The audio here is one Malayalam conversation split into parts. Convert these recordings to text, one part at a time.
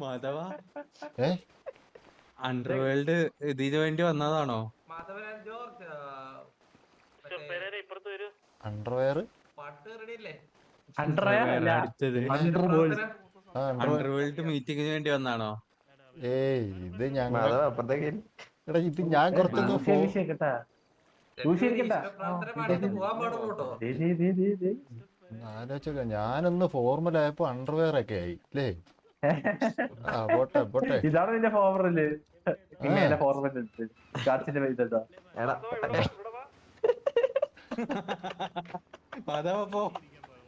മാധവ അണ്ടർവേൾഡ് ഇതിന് വേണ്ടി വന്നതാണോ? അണ്ടർവെയർ അണ്ടർവേൾഡ് മീറ്റിംഗിന് വേണ്ടി വന്നാണോ? ഏയ് ഇത് ഞങ്ങൾ എടാ ഇത് ഞാൻ കുറച്ചൊന്ന് ഫോ ആലോചിച്ചോക്ക ഞാനൊന്ന് ഫോർമൽ ആയപ്പോ അണ്ടർവെയർ ഒക്കെ ആയി അല്ലേ? ആ പോട്ടെ പോട്ടെ. ഇതാണ് നിന്റെ ഫോർമൽ പിന്നെ ഫോർമൽ പൈസ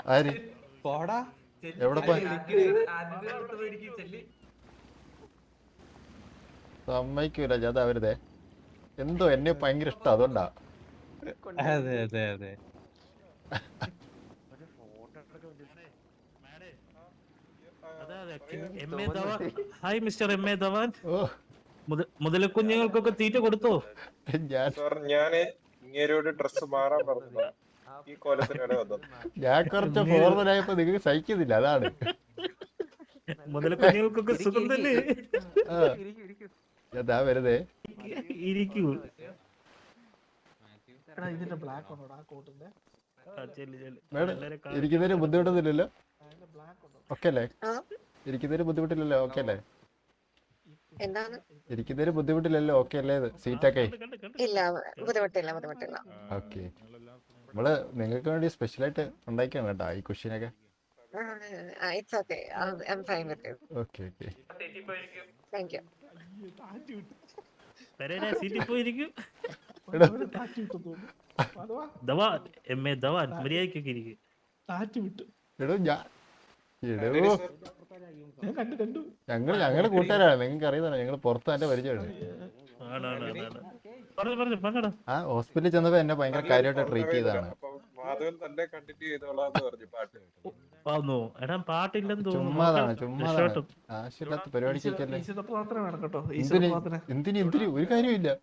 ആര്? പോടാ. എവിടെ പോയി? സമ്മതിക്കൂല ജാത അവരുതേ. എന്തോ എന്നെ ഭയങ്കര ഇഷ്ടം അതുകൊണ്ടാ. അതെ അതെ അതെ M A Dhawan hi mister M A Dhawan. മുതല കുഞ്ഞുങ്ങൾക്കൊക്കെ മുതലക്കുഞ്ഞുങ്ങൾക്കൊക്കെ തീറ്റ കൊടുത്തോ? ഞാൻ ഇങ്ങേരോട് ഡ്രസ് മാറാൻ പറഞ്ഞു ഈ കോലത്തിനാണ് വന്നത്. ഞാൻ കുറച്ച് ഫോർമൽ ആയപ്പോ നിങ്ങൾക്ക് സഹിക്കുന്നില്ല അതാണ്. മുതലക്കുഞ്ഞുങ്ങൾക്കൊക്കെ സുഖം തന്നെ. ആ. വരുന്നേ വരുതേ ഇരിക്കൂ. എടാ ഇതിന്റെ ബ്ലാക്ക് ഉണ്ടോടാ ആ കോട്ടിന്റെ ഇരിക്കുന്നതിന് ബുദ്ധിമുട്ടൊന്നുമില്ലല്ലോ? ഓക്കെ അല്ലേ? ഇരിക്കുന്നതിന് ബുദ്ധിമുട്ടില്ലല്ലോ? ഓക്കെ അല്ലേ എന്താണ്? ഇരിക്കുന്നതിന് ബുദ്ധിമുട്ടില്ലല്ലോ? ഓക്കെ അല്ലേ സീറ്റൊക്കെ. ഇല്ല ബുദ്ധിമുട്ടില്ല ബുദ്ധിമുട്ടില്ല. ഓക്കെ. നമ്മൾ നിങ്ങൾക്ക് വേണ്ടി സ്പെഷ്യലായിട്ട് ഉണ്ടാക്കിയാണ് കേട്ടോ ഈ കുഷ്യനൊക്കെ. Okay okay. താങ്ക് യു സീറ്റിൽ പോയിരിക്കൂ. ധവാൻ എം എ ധവാൻ മര്യാദക്കൊക്കെ ഇരിക്കും. താറ്റി വിട്ടു. എടോ ഞാൻ എടോ. ഞാൻ കണ്ടു കണ്ടു. ഞങ്ങൾ ഞങ്ങളുടെ കൂട്ടുകാരാണ്. നിങ്ങൾക്ക് അറിയുന്നതാണ്. ഞങ്ങൾ പുറത്ത് എന്റെ പരിചയമാണ് ആ ഹോസ്പിറ്റലിൽ ചെന്നപ്പോ എന്നെ ഭയങ്കര കാര്യമായിട്ട് ട്രീറ്റ് ചെയ്തതാണ്. തന്നെ ചുമ്മാതാണ്. ചുമ്മാതാണ്. ആവശ്യമില്ലാത്ത പരിപാടി എന്തിന് എന്തിന് ഒരു കാര്യമില്ല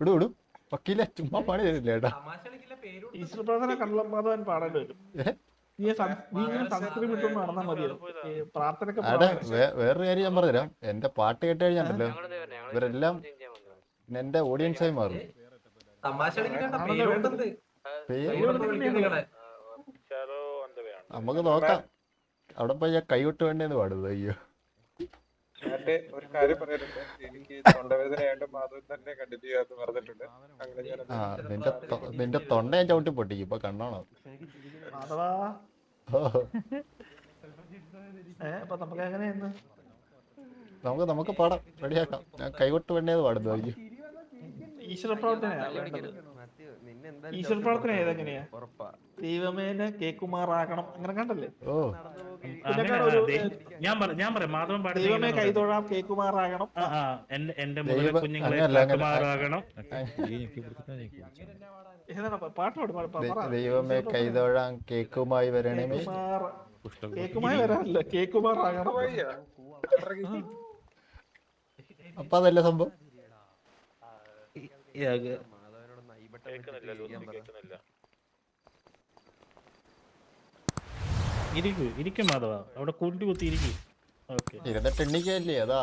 ഇടൂ വിടും. വക്കീല ചുമ്മാ പണി തരില്ല ഏട്ടാ പ്രാർത്ഥന പാടേണ്ടി വരും. നീ ഇങ്ങനെ വേറൊരു കാര്യം ഞാൻ പറഞ്ഞുതരാം. എന്റെ പാട്ട് കേട്ട് കഴിഞ്ഞാണ്ടല്ലോ ഇവരെല്ലാം പിന്നെ എന്റെ ഓഡിയൻസ് ആയി മാറും. നമുക്ക് നോക്കാം. അവിടെ പോയി ഞാൻ കൈവിട്ട് വേണ്ടേന്ന് പാടുന്നത് അയ്യോ. ഞാന്റെ ഒരു കാര്യം പറയാനുണ്ട് എനിക്ക് തൊണ്ടവേദനയായിട്ട് മാധവൻ തന്നെ കണ്ടിന്യൂ ചെയ്യാന്ന് പറഞ്ഞിട്ടുണ്ട്. അങ്ങനെ ഞാൻ ആ നിന്റെ തൊ- നിന്റെ തൊണ്ട ഞാൻ ചവിട്ടി പൊട്ടിക്കും. ഇപ്പൊ കണ്ണാണോ? മാധവാ. ഓ ഏ അപ്പൊ നമുക്ക് എങ്ങനെയെന്ന്? നമുക്ക് നമുക്ക് പാടാം. റെഡിയാക്കാം. ഞാൻ കൈവിട്ട് വേണ്ടത് പാടുന്നു ഈശ്വര പ്രാർത്ഥനയാ വേണ്ടത്. ഈശ്വര പ്രാർത്ഥന ഏതെങ്ങനെയാ? ഉറപ്പാ. ദൈവമേനെ കേക്കുമാറാകണം. അങ്ങനെ കണ്ടല്ലേ? ഓ. ഞാൻ പറയാം ഞാൻ പറയാം മാധവൻ ദൈവമേ പാടുന്ന കൈതൊഴാം കേക്കുമാറാകണം. എന്റെ മുതല കുഞ്ഞുങ്ങളെ. കാക്കുമാറാകണം. പാട്ട് പാട് പാട്. ദൈവമേ കൈതൊഴാൻ കേക്കുമായി വരണമേ. കേക്കുമാർ കേക്കുമായി വരാനല്ല കേക്കുമാറാകണം. അപ്പൊ അതല്ല സംഭവം? മാധവനോട് ഇരിക്കൂ ഇരിക്കും മാധവ. അവിടെ കൂട്ടി കുത്തി ഇരിക്കും. ഇരുന്നിട്ട് എണ്ണിക്കല്ലേ അതാ.